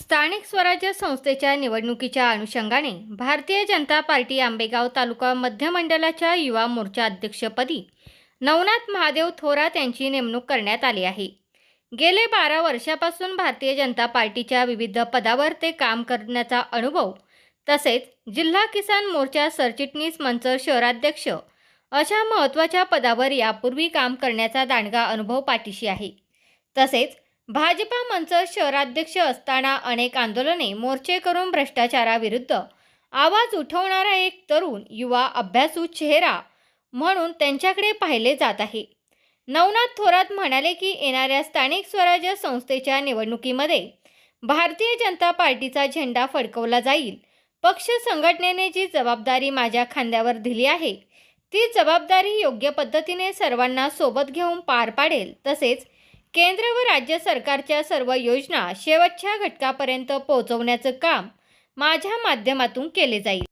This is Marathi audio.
स्थानिक स्वराज्य संस्थेच्या निवडणुकीच्या अनुषंगाने भारतीय जनता पार्टी आंबेगाव तालुका मध्य मंडळाच्या युवा मोर्चा अध्यक्षपदी नवनाथ महादेव थोरात यांची नेमणूक करण्यात आली आहे. गेले बारा वर्षापासून भारतीय जनता पार्टीच्या विविध पदावर ते काम करण्याचा अनुभव तसेच जिल्हा किसान मोर्चा सरचिटणीस मंच शहराध्यक्ष अशा महत्त्वाच्या पदावर यापूर्वी काम करण्याचा दांडगा अनुभव पाठीशी आहे. तसेच भाजपा मंच शहराध्यक्ष असताना अनेक आंदोलने मोर्चे करून भ्रष्टाचाराविरुद्ध आवाज उठवणारा एक तरुण युवा अभ्यासू चेहरा म्हणून त्यांच्याकडे पाहिले जात आहे. नवनाथ थोरात म्हणाले की येणाऱ्या स्थानिक स्वराज्य संस्थेच्या निवडणुकीमध्ये भारतीय जनता पार्टीचा झेंडा फडकवला जाईल. पक्ष संघटनेने जी जबाबदारी माझ्या खांद्यावर दिली आहे ती जबाबदारी योग्य पद्धतीने सर्वांना सोबत घेऊन पार पाडेल तसेच केंद्र व राज्य सरकारच्या सर्व योजना शेवटच्या घटकापर्यंत पोहोचवण्याचं काम माझ्या माध्यमातून केले जाईल.